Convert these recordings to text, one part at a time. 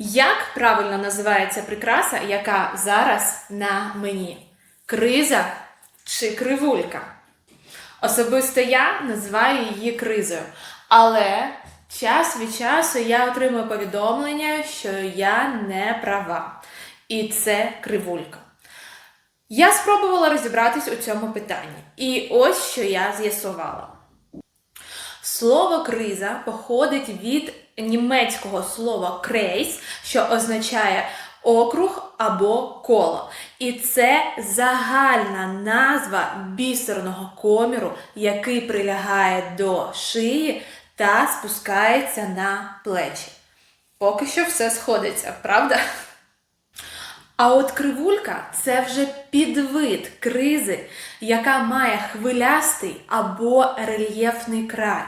Як правильно називається прикраса, яка зараз на мені? Криза чи кривулька? Особисто я називаю її кризою. Але час від часу я отримую повідомлення, що я не права. І це кривулька. Я спробувала розібратись у цьому питанні. І ось що я з'ясувала. Слово криза походить від німецького слова крейс, що означає округ або коло. І це загальна назва бісерного коміру, який прилягає до шиї та спускається на плечі. Поки що все сходиться, правда? А от кривулька це вже підвид кризи, яка має хвилястий або рельєфний край.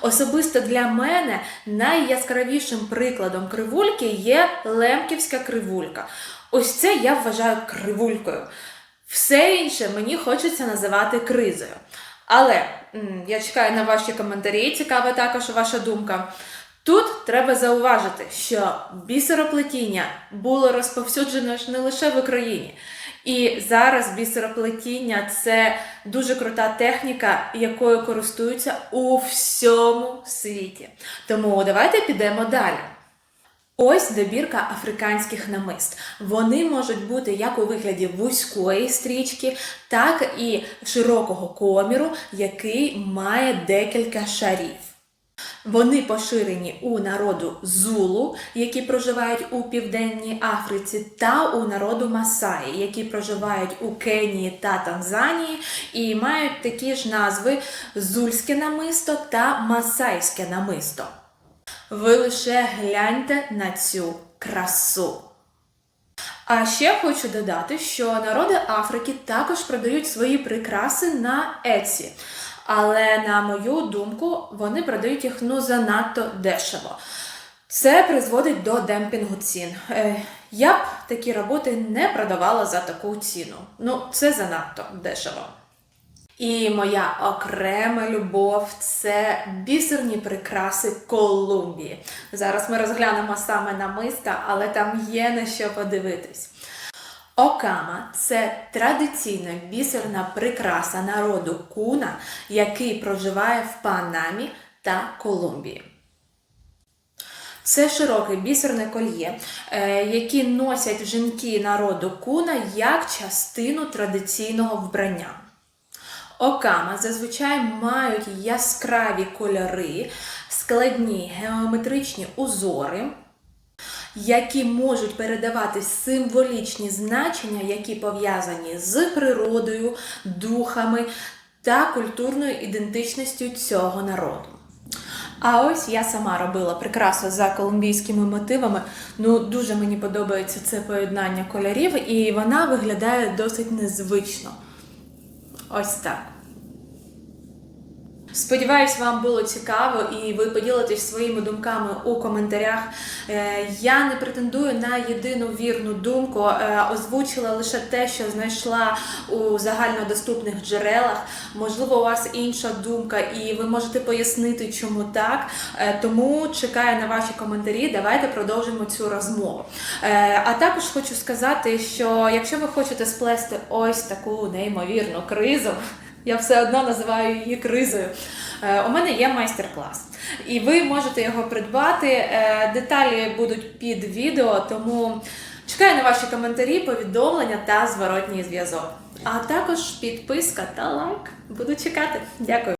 Особисто для мене найяскравішим прикладом кривульки є лемківська кривулька. Ось це я вважаю кривулькою. Все інше мені хочеться називати кризою. Але я чекаю на ваші коментарі, цікава також ваша думка. Тут треба зауважити, що бісероплетіння було розповсюджено ж не лише в Україні. І зараз бісероплетіння це дуже крута техніка, якою користуються у всьому світі. Тому давайте підемо далі. Ось добірка африканських намист. Вони можуть бути як у вигляді вузької стрічки, так і широкого коміру, який має декілька шарів. Вони поширені у народу Зулу, які проживають у Південній Африці, та у народу Масаї, які проживають у Кенії та Танзанії, і мають такі ж назви зульське намисто та масайське намисто. Ви лише гляньте на цю красу. А ще хочу додати, що народи Африки також продають свої прикраси на Etsy. Але на мою думку, вони продають їх ну занадто дешево. Це призводить до демпінгу цін. Е, я б такі роботи не продавала за таку ціну. Ну, це занадто дешево. І моя окрема любов це бісерні прикраси Колумбії. Зараз ми розглянемо саме намиста, але там є на що подивитись. Окама це традиційна бісерна прикраса народу куна, який проживає в Панамі та Колумбії. Це широке бісерне кольє, е, які носять жінки народу куна як частину традиційного вбрання. Окама зазвичай мають яскраві кольори, складні геометричні узори, які можуть передавати символічні значення, які пов'язані з природою, духами та культурною ідентичністю цього народу. А ось я сама робила прикрасу за колумбійськими мотивами. Ну, дуже мені подобається це поєднання кольорів, і вона виглядає досить незвично. Ось так. Сподіваюсь, вам було цікаво і ви поділитесь своїми думками у коментарях. Е, Я не претендую на єдину вірну думку, е, озвучила лише те, що знайшла у загальнодоступних джерелах. Можливо, у вас інша думка, і ви можете пояснити, чому так. Е, Тому чекаю на ваші коментарі. Давайте продовжимо цю розмову. А також хочу сказати, що якщо ви хочете сплести ось таку неймовірну кризу. Я все одно називаю її кризою. Е, У мене є майстер-клас, і ви можете його придбати. Е, Деталі будуть під відео, тому чекаю на ваші коментарі, повідомлення та зворотній зв'язок. А також підписка та лайк. Буду чекати. Дякую.